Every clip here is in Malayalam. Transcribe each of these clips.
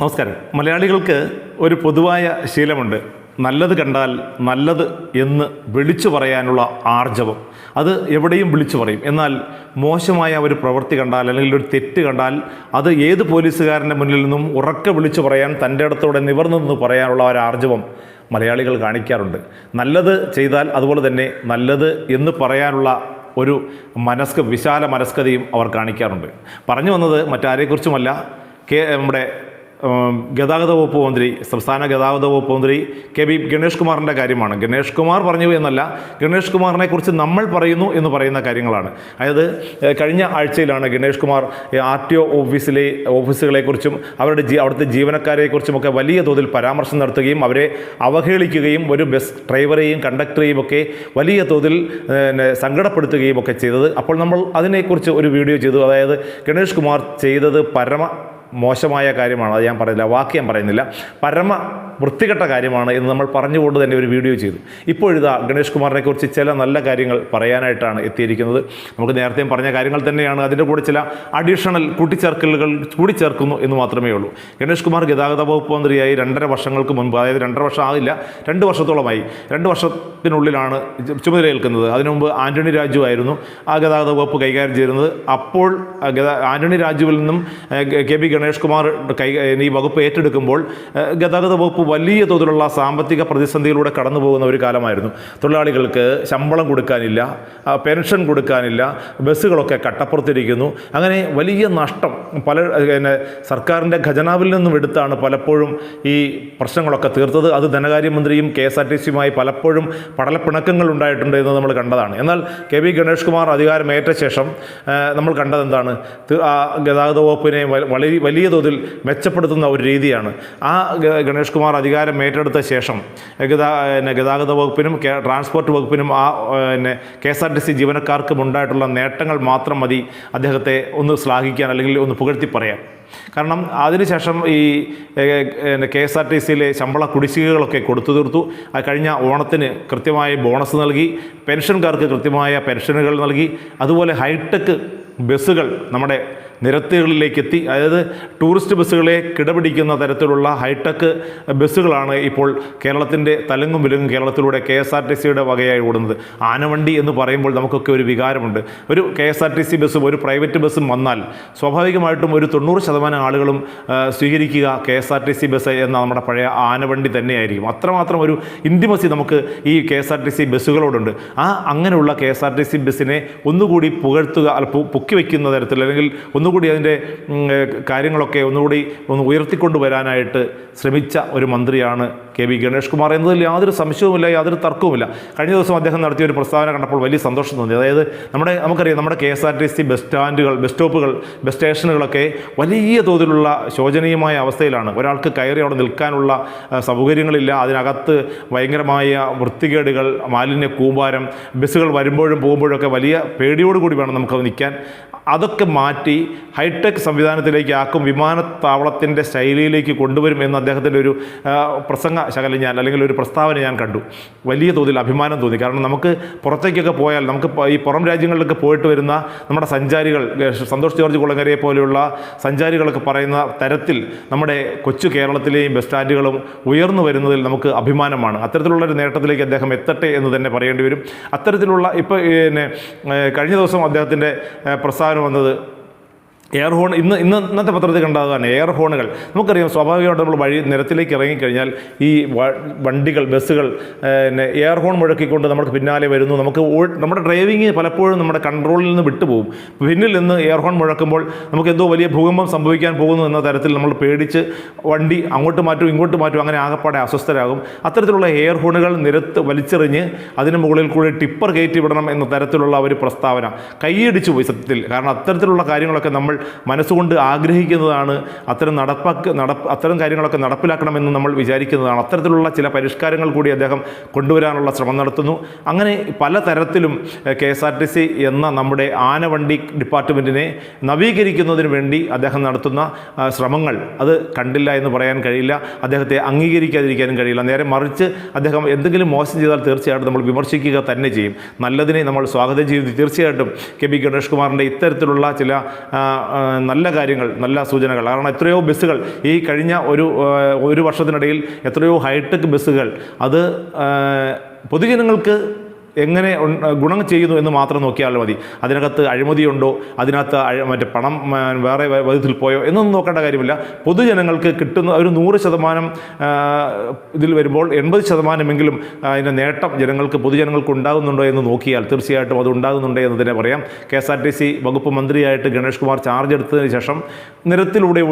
നമസ്കാരം. മലയാളികൾക്ക് ഒരു പൊതുവായ ശീലമുണ്ട്. നല്ലത് കണ്ടാൽ നല്ലത് എന്ന് വിളിച്ചു പറയാനുള്ള ആർജവം. അത് എവിടെയും വിളിച്ചു പറയും. എന്നാൽ മോശമായ ഒരു പ്രവൃത്തി കണ്ടാൽ അല്ലെങ്കിൽ ഒരു തെറ്റ് കണ്ടാൽ അത് ഏത് പോലീസുകാരന്റെ മുന്നിൽ നിന്നും ഉറക്കെ വിളിച്ചു പറയാൻ തന്റെ അടുത്തോടെ നിവർന്നു നിന്ന് പറയാനുള്ള ഒരു ആർജവം മലയാളികൾ കാണിക്കാറുണ്ട്. നല്ലത് ചെയ്താൽ അതുപോലെ തന്നെ നല്ലത് എന്ന് പറയാനുള്ള ഒരു മനസ്ക വിശാല മനസ്കതയും അവർ കാണിക്കാറുണ്ട്. പറഞ്ഞു വന്നത് മറ്റാരെക്കുറിച്ചുമല്ല. കെ നമ്മുടെ ഗതാഗത വകുപ്പ് മന്ത്രി സംസ്ഥാന ഗതാഗത വകുപ്പ് മന്ത്രി കെ ബി ഗണേഷ് കുമാറിന്റെ കാര്യമാണ്. ഗണേഷ് കുമാർ പറഞ്ഞു എന്നല്ല ഗണേഷ് കുമാറിനെ കുറിച്ച് നമ്മൾ പറയുന്നു എന്ന് പറയുന്ന കാര്യങ്ങളാണ്. അതായത് കഴിഞ്ഞ ആഴ്ചയിലാണ് Ganesh Kumar R T O ഓഫീസിലെ ഓഫീസുകളെക്കുറിച്ചും അവരുടെ ജീ അവിടുത്തെ ജീവനക്കാരെക്കുറിച്ചുമൊക്കെ വലിയ തോതിൽ പരാമർശം നടത്തുകയും അവരെ അവഹേളിക്കുകയും ഒരു ബസ് ഡ്രൈവറെയും കണ്ടക്ടറെയും ഒക്കെ വലിയ തോതിൽ സങ്കടപ്പെടുത്തുകയും ഒക്കെ ചെയ്തത്. അപ്പോൾ നമ്മൾ അതിനെക്കുറിച്ച് ഒരു വീഡിയോ ചെയ്തു. അതായത് ഗണേഷ് കുമാർ ചെയ്തത് പരമ മോശമായ കാര്യമാണ് അത് ഞാൻ പറയുന്നില്ല വാക്ക് ഞാൻ പറയുന്നില്ല. പരമ വൃത്തികെട്ട കാര്യമാണ് എന്ന് നമ്മൾ പറഞ്ഞുകൊണ്ട് തന്നെ ഒരു വീഡിയോ ചെയ്തു. ഇപ്പോഴിതാ ഗണേഷ് കുമാറിനെ കുറിച്ച് ചില നല്ല കാര്യങ്ങൾ പറയാനായിട്ടാണ് എത്തിയിരിക്കുന്നത്. നമുക്ക് നേരത്തെയും പറഞ്ഞ കാര്യങ്ങൾ തന്നെയാണ്. അതിന്റെ കൂടെ ചില അഡീഷണൽ കൂട്ടിച്ചേർക്കലുകൾ കൂടി ചേർക്കുന്നു എന്ന് മാത്രമേ ഉള്ളൂ. ഗണേഷ് കുമാർ ഗതാഗത വകുപ്പ് മന്ത്രിയായി രണ്ടര വർഷങ്ങൾക്ക് മുൻപ് അതായത് രണ്ടര വർഷം ആവില്ല രണ്ട് വർഷത്തോളമായി. രണ്ട് വർഷത്തിനുള്ളിലാണ് ചുമതലയേൽക്കുന്നത്. അതിനു മുമ്പ് ആന്റണി രാജു ആയിരുന്നു ആ ഗതാഗത വകുപ്പ് കൈകാര്യം ചെയ്തിരുന്നത്. അപ്പോൾ ആന്റണി രാജുവിൽ നിന്നും കെ ബി ഗണേഷ് കുമാർ കൈ ഈ വകുപ്പ് ഏറ്റെടുക്കുമ്പോൾ ഗതാഗത വകുപ്പ് വലിയ തോതിലുള്ള സാമ്പത്തിക പ്രതിസന്ധിയിലൂടെ കടന്നു പോകുന്ന ഒരു കാലമായിരുന്നു. തൊഴിലാളികൾക്ക് ശമ്പളം കൊടുക്കാനില്ല പെൻഷൻ കൊടുക്കാനില്ല ബസ്സുകളൊക്കെ കട്ടപ്പുറത്തിരിക്കുന്നു. അങ്ങനെ വലിയ നഷ്ടം പല പിന്നെ സർക്കാരിന്റെ ഖജനാവിൽ നിന്നും എടുത്താണ് പലപ്പോഴും ഈ പ്രശ്നങ്ങളൊക്കെ തീർത്തത്. അത് ധനകാര്യമന്ത്രിയും കെ എസ് ആർ ടി സിയുമായി പലപ്പോഴും പടലപ്പിണക്കങ്ങൾ ഉണ്ടായിട്ടുണ്ട് എന്ന് നമ്മൾ കണ്ടതാണ്. എന്നാൽ കെ വി ഗണേഷ് കുമാർ അധികാരമേറ്റ ശേഷം നമ്മൾ കണ്ടത് എന്താണ് ഗതാഗത വകുപ്പിനെ വ- വലിയ തോതിൽ മെച്ചപ്പെടുത്തുന്ന ഒരു രീതിയാണ്. ആ ഗണേഷ് കുമാർ അധികാരം ഏറ്റെടുത്ത ശേഷം ഗതാ ഗതാഗത വകുപ്പിനും ട്രാൻസ്പോർട്ട് വകുപ്പിനും ആ പിന്നെ K S R T C ജീവനക്കാർക്കും ഉണ്ടായിട്ടുള്ള നേട്ടങ്ങൾ മാത്രം മതി അദ്ദേഹത്തെ ഒന്ന് ശ്ലാഘിക്കാൻ അല്ലെങ്കിൽ ഒന്ന് പുകഴ്ത്തി പറയാം കാരണം അതിനുശേഷം ഈ കെ എസ് ആർ ടി സിയിലെ ശമ്പള കുടിശ്ശികകളൊക്കെ കൊടുത്തു തീർത്തു. കഴിഞ്ഞ ഓണത്തിന് കൃത്യമായ ബോണസ് നൽകി പെൻഷൻകാർക്ക് കൃത്യമായ പെൻഷനുകൾ നൽകി അതുപോലെ ഹൈടെക് ബസ്സുകൾ നമ്മുടെ നിരത്തുകളിലേക്ക് എത്തി അതായത് ടൂറിസ്റ്റ് ബസ്സുകളെ കിടപിടിക്കുന്ന തരത്തിലുള്ള ഹൈടെക് ബസ്സുകളാണ് ഇപ്പോൾ കേരളത്തിന്റെ തലങ്ങും വിലങ്ങും കേരളത്തിലൂടെ കെ എസ് ആർ ടി സിയുടെ വകയായി ഓടുന്നത്. ആനവണ്ടി എന്ന് പറയുമ്പോൾ നമുക്കൊക്കെ ഒരു വികാരമുണ്ട്. ഒരു K S R T C ബസ്സും ഒരു പ്രൈവറ്റ് ബസ്സും വന്നാൽ സ്വാഭാവികമായിട്ടും ഒരു തൊണ്ണൂറ് ശതമാനം ആളുകളും സ്വീകരിക്കുക K S R T C bus എന്ന നമ്മുടെ പഴയ ആനവണ്ടി തന്നെയായിരിക്കും. അത്രമാത്രം ഒരു ഇന്റിമസി നമുക്ക് ഈ K S R T C ബസ്സുകളോടുണ്ട്. ആ അങ്ങനെയുള്ള K S R T C ബസ്സിനെ ഒന്നുകൂടി പുകഴ്ത്തുക പുക്കി വയ്ക്കുന്ന തരത്തിൽ അല്ലെങ്കിൽ ഒന്നുകൂടി അതിന്റെ കാര്യങ്ങളൊക്കെ ഒന്നുകൂടി ഒന്ന് ഉയർത്തിക്കൊണ്ടുവരാനായിട്ട് ശ്രമിച്ച ഒരു മന്ത്രിയാണ് കെ വി ഗണേഷ് കുമാർ എന്നതിൽ യാതൊരു സംശയവുമില്ല യാതൊരു തർക്കവുമില്ല. കഴിഞ്ഞ ദിവസം അദ്ദേഹം നടത്തിയ ഒരു പ്രസ്താവന കണ്ടപ്പോൾ വലിയ സന്തോഷം തോന്നി. അതായത് നമ്മുടെ നമുക്കറിയാം നമ്മുടെ K S R T C bus സ്റ്റാൻഡുകൾ bus സ്റ്റോപ്പുകൾ ബസ് സ്റ്റേഷനുകളൊക്കെ വലിയ തോതിലുള്ള ശോചനീയമായ അവസ്ഥയിലാണ്. ഒരാൾക്ക് കയറി അവിടെ നിൽക്കാനുള്ള സൗകര്യങ്ങളില്ല. അതിനകത്ത് ഭയങ്കരമായ വൃത്തികേടുകൾ മാലിന്യ കൂമ്പാരം ബസ്സുകൾ വരുമ്പോഴും പോകുമ്പോഴൊക്കെ വലിയ പേടിയോടുകൂടി വേണം നമുക്ക് നിൽക്കാൻ. അതൊക്കെ മാറ്റി ഹൈടെക് സംവിധാനത്തിലേക്ക് ആക്കും വിമാനത്താവളത്തിന്റെ ശൈലിയിലേക്ക് കൊണ്ടുവരും എന്ന് അദ്ദേഹത്തിന്റെ ഒരു പ്രസംഗ ശകലം ഞാൻ അല്ലെങ്കിൽ ഒരു പ്രസ്താവന ഞാൻ കണ്ടു. വലിയ തോതിൽ അഭിമാനം തോന്നി. കാരണം നമുക്ക് പുറത്തേക്കൊക്കെ പോയാൽ നമുക്ക് ഈ പുറം രാജ്യങ്ങളിലൊക്കെ പോയിട്ട് വരുന്ന നമ്മുടെ സഞ്ചാരികൾ സന്തോഷ് ജോർജ് കുളങ്ങരയെ പോലെയുള്ള സഞ്ചാരികളൊക്കെ പറയുന്ന തരത്തിൽ നമ്മുടെ കൊച്ചു കേരളത്തിലെയും ബസ് സ്റ്റാൻഡുകളും ഉയർന്നു വരുന്നതിൽ നമുക്ക് അഭിമാനമാണ്. അത്തരത്തിലുള്ള ഒരു നേട്ടത്തിലേക്ക് അദ്ദേഹം എത്തട്ടെ എന്ന് തന്നെ പറയേണ്ടി വരും. അത്തരത്തിലുള്ള ഇപ്പോൾ പിന്നെ കഴിഞ്ഞ ദിവസം അദ്ദേഹത്തിന്റെ പ്രസ്താവന വന്നത് എയർ ഹോൺ ഇന്ന് ഇന്ന് ഇന്നത്തെ പത്രത്തിൽ കണ്ടതാണ് എയർ ഹോണുകൾ നമുക്കറിയാം സ്വാഭാവികമായിട്ട് നമ്മൾ വഴി നിരത്തിലേക്ക് ഇറങ്ങിക്കഴിഞ്ഞാൽ ഈ വണ്ടികൾ ബസ്സുകൾ പിന്നെ എയർ ഹോൺ മുഴക്കിക്കൊണ്ട് നമുക്ക് പിന്നാലെ വരുന്നു. നമുക്ക് നമ്മുടെ ഡ്രൈവിങ് പലപ്പോഴും നമ്മുടെ കൺട്രോളിൽ നിന്ന് വിട്ടുപോകും. പിന്നിൽ നിന്ന് എയർ ഹോൺ മുഴക്കുമ്പോൾ നമുക്ക് എന്തോ വലിയ ഭൂകമ്പം സംഭവിക്കാൻ പോകുന്നു എന്ന തരത്തിൽ നമ്മൾ പേടിച്ച് വണ്ടി അങ്ങോട്ട് മാറ്റും ഇങ്ങോട്ട് മാറ്റും അങ്ങനെ ആകപ്പാടെ അസ്വസ്ഥരാകും. അത്തരത്തിലുള്ള എയർ ഹോണുകൾ നിരത്ത് വലിച്ചെറിഞ്ഞ് അതിന് മുകളിൽ കൂടി ടിപ്പർ കയറ്റി വിടണം എന്ന തരത്തിലുള്ള ഒരു പ്രസ്താവന. കൈയടിച്ചു പോയി സത്യത്തിൽ. കാരണം അത്തരത്തിലുള്ള കാര്യങ്ങളൊക്കെ നമ്മൾ മനസ്സുകൊണ്ട് ആഗ്രഹിക്കുന്നതാണ് അത്തരം നടപ്പാക്ക് നടപ്പ് അത്തരം കാര്യങ്ങളൊക്കെ നടപ്പിലാക്കണമെന്ന് നമ്മൾ വിചാരിക്കുന്നതാണ്. അത്തരത്തിലുള്ള ചില പരിഷ്കാരങ്ങൾ കൂടി അദ്ദേഹം കൊണ്ടുവരാനുള്ള ശ്രമം നടത്തുന്നു. അങ്ങനെ പലതരത്തിലും K S R T C എന്ന നമ്മുടെ ആനവണ്ടി ഡിപ്പാർട്ട്മെന്റിനെ നവീകരിക്കുന്നതിന് വേണ്ടി അദ്ദേഹം നടത്തുന്ന ശ്രമങ്ങൾ അത് കണ്ടില്ല എന്ന് പറയാൻ കഴിയില്ല. അദ്ദേഹത്തെ അംഗീകരിക്കാതിരിക്കാനും കഴിയില്ല. നേരെ മറിച്ച് അദ്ദേഹം എന്തെങ്കിലും മോശം ചെയ്താൽ തീർച്ചയായിട്ടും നമ്മൾ വിമർശിക്കുക തന്നെ ചെയ്യും. നല്ലതിനെ നമ്മൾ സ്വാഗതം ചെയ്ത് തീർച്ചയായിട്ടും കെ ബി ഗണേഷ് കുമാറിന്റെ ഇത്തരത്തിലുള്ള ചില നല്ല കാര്യങ്ങൾ നല്ല സൂചനകൾ. കാരണം എത്രയോ ബസ്സുകൾ ഈ കഴിഞ്ഞ ഒരു ഒരു വർഷത്തിനിടയിൽ എത്രയോ ഹൈടെക് ബസ്സുകൾ അത് പൊതുജനങ്ങൾക്ക് എങ്ങനെ ഗുണം ചെയ്യുന്നു എന്ന് മാത്രം നോക്കിയാൽ മതി. അതിനകത്ത് അഴിമതിയുണ്ടോ? അതിനകത്ത് മറ്റേ പണം വേറെ വിധത്തിൽ പോയോ? എന്നൊന്നും നോക്കേണ്ട കാര്യമില്ല. പൊതുജനങ്ങൾക്ക് കിട്ടുന്ന ഒരു നൂറ് ശതമാനം ഇതിൽ വരുമ്പോൾ എൺപത് ശതമാനമെങ്കിലും അതിന്റെ നേട്ടം ജനങ്ങൾക്ക് പൊതുജനങ്ങൾക്ക് ഉണ്ടാകുന്നുണ്ടോ എന്ന് നോക്കിയാൽ തീർച്ചയായിട്ടും അത് ഉണ്ടാകുന്നുണ്ടോ എന്ന് തന്നെ പറയാം. K S R T C വകുപ്പ് മന്ത്രിയായിട്ട് ഗണേഷ് കുമാർ ചാർജ് എടുത്തതിന് ശേഷം നിരത്തിലൂടെ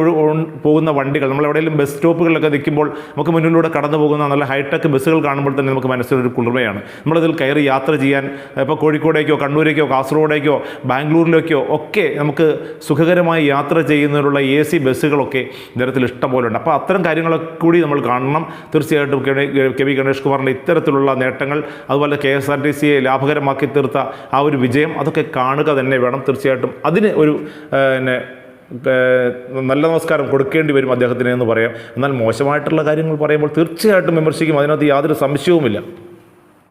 പോകുന്ന വണ്ടികൾ നമ്മൾ എവിടെയെങ്കിലും ബസ് സ്റ്റോപ്പുകളിലൊക്കെ നിൽക്കുമ്പോൾ നമുക്ക് മുന്നിലൂടെ കടന്നു പോകുന്ന നല്ല ഹൈടെക് ബസ്സുകൾ കാണുമ്പോൾ തന്നെ നമുക്ക് മനസ്സിലൊരു കുളിർമയാണ്. നമ്മളതിൽ കയറി യാത്ര ചെയ്യാൻ ഇപ്പോൾ കോഴിക്കോടേക്കോ കണ്ണൂരേക്കോ കാസർഗോഡേക്കോ ബാംഗ്ലൂരിലേക്കോ ഒക്കെ നമുക്ക് സുഖകരമായി യാത്ര ചെയ്യുന്നതിനുള്ള എ സി ബസ്സുകളൊക്കെ ഇത്തരത്തിൽ ഇഷ്ടം പോലെ ഉണ്ട് അപ്പോൾ അത്തരം കാര്യങ്ങളൊക്കെ കൂടി നമ്മൾ കാണണം. തീർച്ചയായിട്ടും കെ- വി ഗണേഷ് കുമാറിന്റെ ഇത്തരത്തിലുള്ള നേട്ടങ്ങൾ അതുപോലെ കെ എസ് ആർ ടി സിയെ ലാഭകരമാക്കി തീർത്ത ആ ഒരു വിജയം അതൊക്കെ കാണുക തന്നെ വേണം. തീർച്ചയായിട്ടും അതിന് ഒരു പിന്നെ നല്ല നമസ്കാരം കൊടുക്കേണ്ടി വരും അദ്ദേഹത്തിന് എന്ന് പറയാം. എന്നാൽ മോശമായിട്ടുള്ള കാര്യങ്ങൾ പറയുമ്പോൾ തീർച്ചയായിട്ടും വിമർശിക്കും. അതിനകത്ത് യാതൊരു സംശയവുമില്ല.